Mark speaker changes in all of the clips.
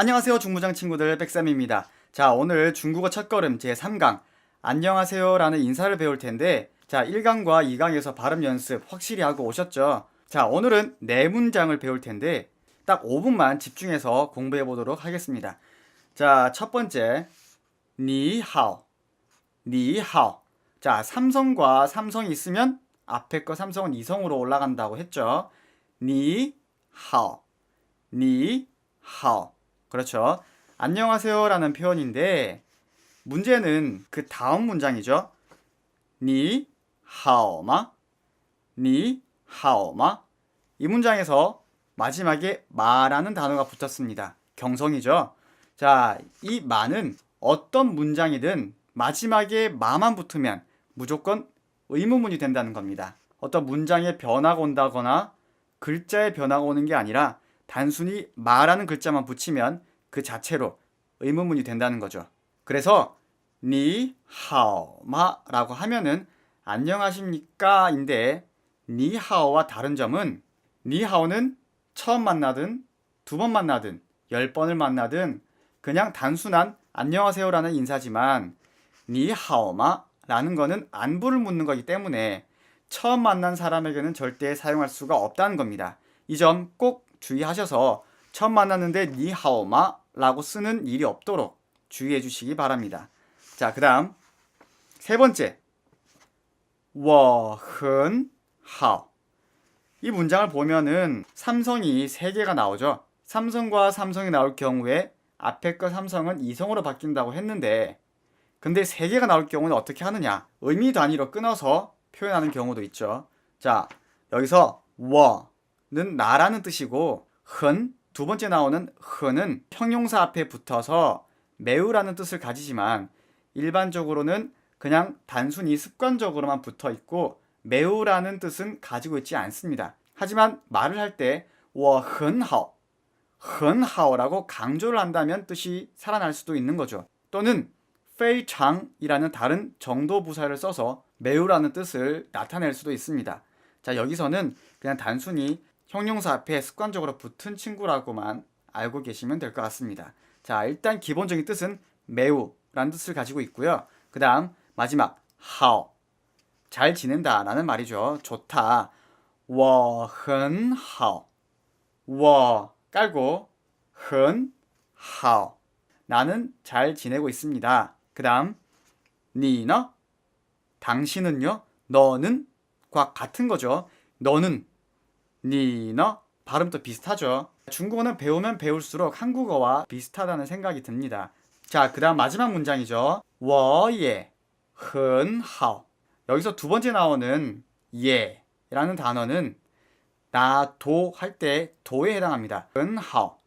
Speaker 1: 안녕하세요 중부장 친구들 백삼입니다. 자 오늘 중국어 첫걸음 제3강 안녕하세요 라는 인사를 배울 텐데 자 1강과 2강에서 발음 연습 확실히 하고 오셨죠? 자 오늘은 네 문장을 배울 텐데 딱 5분만 집중해서 공부해 보도록 하겠습니다. 자 첫 번째 니하오 니하오 자 삼성과 삼성이 있으면 앞에 거 삼성은 이성으로 올라간다고 했죠. 니하오 니하오 그렇죠. 안녕하세요라는 표현인데 문제는 그 다음 문장이죠. 니 하오마 니 하오마 이 문장에서 마지막에 마라는 단어가 붙었습니다. 경성이죠. 자, 이 마는 어떤 문장이든 마지막에 마만 붙으면 무조건 의문문이 된다는 겁니다. 어떤 문장에 변화가 온다거나 글자에 변화가 오는 게 아니라 단순히 마라는 글자만 붙이면 그 자체로 의문문이 된다는 거죠. 그래서 니하오마라고 하면은 안녕하십니까인데 니하오와 다른 점은 니하오는 처음 만나든 두 번 만나든 열 번을 만나든 그냥 단순한 안녕하세요라는 인사지만 니하오마라는 거는 안부를 묻는 거기 때문에 처음 만난 사람에게는 절대 사용할 수가 없다는 겁니다. 이 점 꼭 주의하셔서 처음 만났는데 니하오마라고 쓰는 일이 없도록 주의해 주시기 바랍니다. 자, 그다음 세 번째 我很好. 이 문장을 보면은 삼성이 세 개가 나오죠. 삼성과 삼성이 나올 경우에 앞에 거 삼성은 이성으로 바뀐다고 했는데 근데 세 개가 나올 경우는 어떻게 하느냐? 의미 단위로 끊어서 표현하는 경우도 있죠. 자, 여기서 我 는 나라는 뜻이고 很 두 번째 나오는 很은 형용사 앞에 붙어서 매우라는 뜻을 가지지만 일반적으로는 그냥 단순히 습관적으로만 붙어 있고 매우라는 뜻은 가지고 있지 않습니다. 하지만 말을 할 때 我很好 很好라고 강조를 한다면 뜻이 살아날 수도 있는 거죠. 또는 非常이라는 다른 정도 부사를 써서 매우라는 뜻을 나타낼 수도 있습니다. 자, 여기서는 그냥 단순히 형용사 앞에 습관적으로 붙은 친구라고만 알고 계시면 될 것 같습니다. 자, 일단 기본적인 뜻은 매우라는 뜻을 가지고 있고요. 그 다음 마지막 好잘 지낸다라는 말이죠. 좋다. 我很好我 깔고 很好 나는 잘 지내고 있습니다. 그 다음 니너 당신은요 너는 과 같은 거죠. 너는 니너 발음도 비슷하죠. 중국어는 배우면 배울수록 한국어와 비슷하다는 생각이 듭니다. 자, 그다음 마지막 문장이죠. 我也很好 여기서 두 번째 나오는 예라는 단어는 나도 할 때 도에 해당합니다. 很好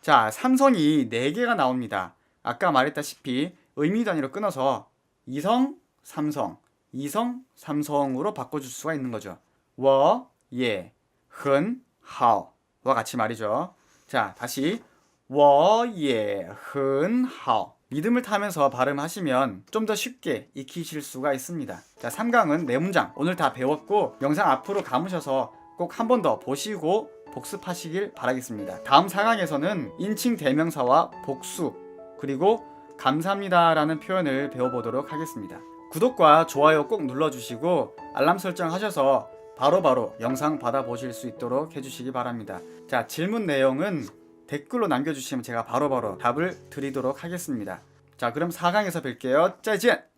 Speaker 1: 자, 삼성이 4개가 나옵니다. 아까 말했다시피 의미 단위로 끊어서 이성, 삼성, 이성, 삼성으로 바꿔줄 수가 있는 거죠. 我也 很好와 같이 말이죠. 자, 다시 我也很好 리듬을 타면서 발음하시면 좀 더 쉽게 익히실 수가 있습니다. 자, 3강은 네 문장 오늘 다 배웠고 영상 앞으로 감으셔서 꼭 한 번 더 보시고 복습하시길 바라겠습니다. 다음 4강에서는 인칭 대명사와 복수 그리고 감사합니다라는 표현을 배워보도록 하겠습니다. 구독과 좋아요 꼭 눌러주시고 알람 설정하셔서 바로 바로 영상 받아보실 수 있도록 해주시기 바랍니다. 자, 질문 내용은 댓글로 남겨주시면 제가 바로바로 답을 드리도록 하겠습니다. 자, 그럼 4강에서 뵐게요. 짜이젠!